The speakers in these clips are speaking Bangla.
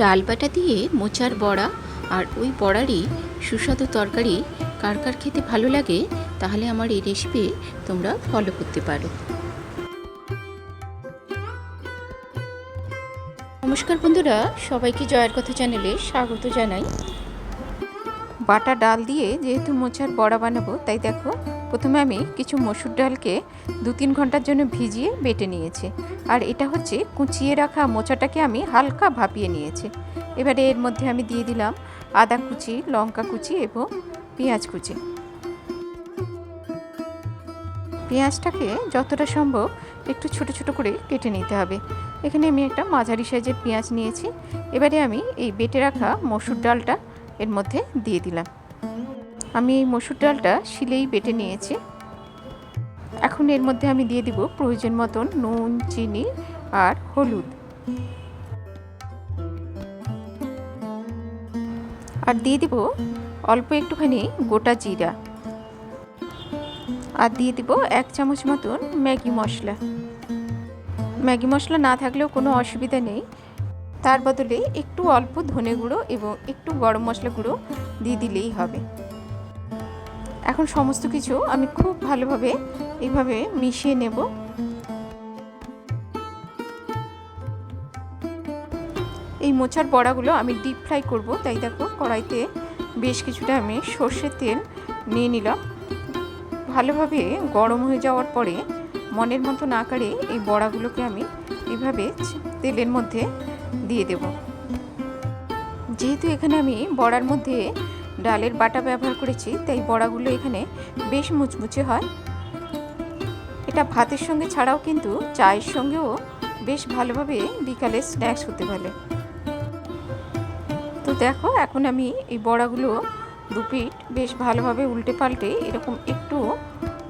ডাল বাটা দিয়ে মোচার বড়া আর ওই বড়ারই সুস্বাদু তরকারি কার কার খেতে ভালো লাগে, তাহলে আমার এই রেসিপি তোমরা ফলো করতে পারো। নমস্কার বন্ধুরা, সবাইকে জয়ের কথা চ্যানেলে স্বাগত জানাই। বাটা ডাল দিয়ে যেহেতু মোচার বড়া বানাবো, তাই দেখো প্রথমে আমি কিছু মসুর ডালকে দু তিন ঘণ্টার জন্য ভিজিয়ে বেটে নিয়েছি। আর এটা হচ্ছে কুচিয়ে রাখা মোচাটাকে আমি হালকা ভাপিয়ে নিয়েছি। এবারে এর মধ্যে আমি দিয়ে দিলাম আদা কুচি, লঙ্কা কুচি এবং পেঁয়াজ কুচি। পেঁয়াজটাকে যতটা সম্ভব একটু ছোট ছোট করে কেটে নিতে হবে। এখানে আমি একটা মাঝারি সাইজের পেঁয়াজ নিয়েছি। এবারে আমি এই বেটে রাখা মসুর ডালটা এর মধ্যে দিয়ে দিলাম। আমি এই মসুর ডালটা শিলেই বেটে নিয়েছি। এখন এর মধ্যে আমি দিয়ে দিব প্রয়োজন মতন নুন, চিনি আর হলুদ। আর দিয়ে দিব অল্প একটুখানি গোটা জিরা। আর দিয়ে দিব এক চামচ মতন ম্যাগি মশলা। ম্যাগি মশলা না থাকলেও কোনো অসুবিধা নেই। তার বদলে একটু অল্প ধনে গুঁড়ো এবং একটু গরম মশলা গুঁড়ো দিয়ে দিলেই হবে। এখন সমস্ত কিছু আমি খুব ভালোভাবে এইভাবে মিশিয়ে নেব। এই মোচার বড়াগুলো আমি ডিপ ফ্রাই করব। তাই দেখো, কড়াইতে বেশ কিছুটা আমি সর্ষের তেল নিয়ে নিলাম। ভালোভাবে গরম হয়ে যাওয়ার পরে মনের মতন আকারে এই বড়াগুলোকে আমি এভাবে তেলের মধ্যে দিয়ে দেব। যেহেতু এখানে আমি বড়ার মধ্যে ডালের বাটা ব্যবহার করেছি, তাই বড়াগুলো এখানে বেশ মুচমুচে হয়। এটা ভাতের সঙ্গে ছাড়াও কিন্তু চায়ের সঙ্গেও বেশ ভালোভাবে বিকালে স্ন্যাক্স হতে পারে। তো দেখো, এখন আমি এই বড়াগুলো দু পিঠ বেশ ভালোভাবে উল্টে পাল্টে এরকম একটু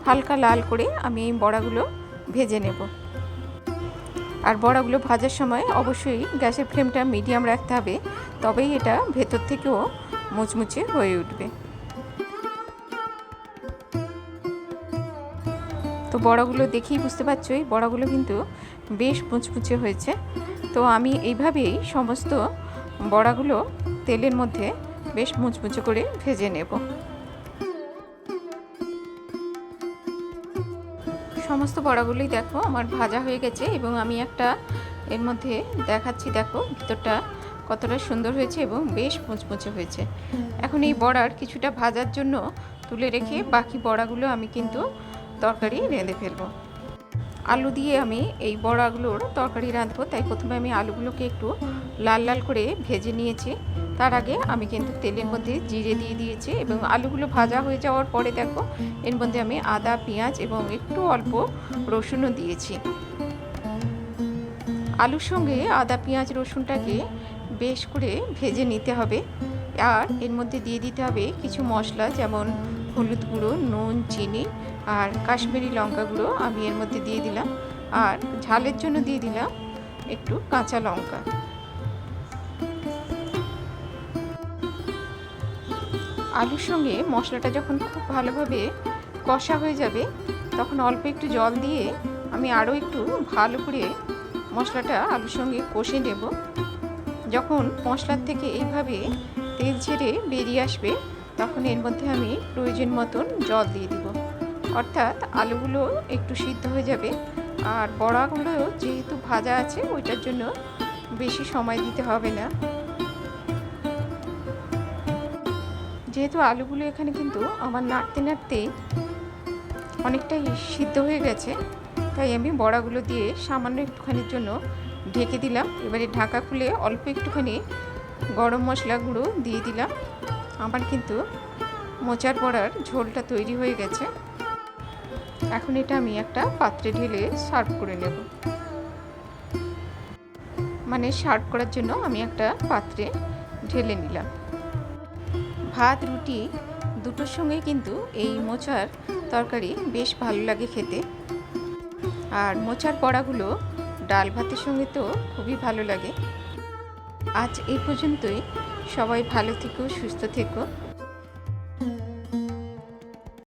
হালকা লাল করে আমি এই বড়াগুলো ভেজে নেব। আর বড়াগুলো ভাজার সময় অবশ্যই গ্যাসের ফ্লেমটা মিডিয়াম রাখতে হবে, তবেই এটা ভেতর থেকেও মুচমুচে হয়ে উঠবে। তো বড়াগুলো দেখেই বুঝতে পারছ এই বড়াগুলো কিন্তু বেশ মুচমুচে হয়েছে। তো আমি এইভাবেই সমস্ত বড়াগুলো তেলের মধ্যে বেশ মুচমুচে করে ভেজে নেব। সমস্ত বড়াগুলোই দেখো আমার ভাজা হয়ে গেছে এবং আমি একটা এর মধ্যে দেখাচ্ছি, দেখো ভিতরটা কতটা সুন্দর হয়েছে এবং বেশ মুচমুচে হয়েছে। এখন এই বড়ার কিছুটা ভাজার জন্য তুলে রেখে বাকি বড়াগুলো আমি কিন্তু তরকারি রেঁধে ফেলব। আলু দিয়ে আমি এই বড়াগুলোর তরকারি রাঁধবো, তাই প্রথমে আমি আলুগুলোকে একটু লাল লাল করে ভেজে নিয়েছি। তার আগে আমি কিন্তু তেলের মধ্যে জিরে দিয়ে দিয়েছি এবং আলুগুলো ভাজা হয়ে যাওয়ার পরে দেখো, এর মধ্যে আমি আদা, পেঁয়াজ এবং একটু অল্প রসুনও দিয়েছি। আলুর সঙ্গে আদা, পেঁয়াজ, রসুনটাকে বেশ করে ভেজে নিতে হবে। আর এর মধ্যে দিয়ে দিতে হবে কিছু মশলা, যেমন হলুদ গুঁড়ো, নুন, চিনি আর কাশ্মীরি লঙ্কা গুঁড়ো আমি এর মধ্যে দিয়ে দিলাম। আর ঝালের জন্য দিয়ে দিলাম একটু কাঁচা লঙ্কা। আলুর সঙ্গে মশলাটা যখন খুব ভালোভাবে কষা হয়ে যাবে, তখন অল্প একটু জল দিয়ে আমি আরও একটু ভালো করে মশলাটা আলুর সঙ্গে কষে নেব। যখন মশলার থেকে এইভাবে তেল ছেড়ে বেরিয়ে আসবে, তখন এর মধ্যে আমি প্রয়োজন মতন জল দিয়ে দিব। অর্থাৎ আলুগুলো একটু সিদ্ধ হয়ে যাবে আর বড়াগুলো যেহেতু ভাজা আছে, ওইটার জন্য বেশি সময় দিতে হবে না। যেহেতু আলুগুলো এখানে কিন্তু আমার নাড়তে নাড়তে অনেকটাই সিদ্ধ হয়ে গেছে, তাই আমি বড়াগুলো দিয়ে সামান্য একটুখানির জন্য ঢেকে দিলাম। এবারে ঢাকা খুলে অল্প একটুখানি গরম মশলা গুঁড়ো দিয়ে দিলাম। আমার কিন্তু মোচার বড়ার ঝোলটা তৈরি হয়ে গেছে। এখন এটা আমি একটা পাত্রে ঢেলে সার্ভ করে নেব। মানে সার্ভ করার জন্য আমি একটা পাত্রে ঢেলে নিলাম। ভাত, রুটি দুটোর সঙ্গে কিন্তু এই মোচার তরকারি বেশ ভালো লাগে খেতে। আর মোচার বড়াগুলো ডাল ভাতের সঙ্গে তো খুবই ভালো লাগে। আজ এই পর্যন্তই। সবাই ভালো থেকো, সুস্থ থেকো।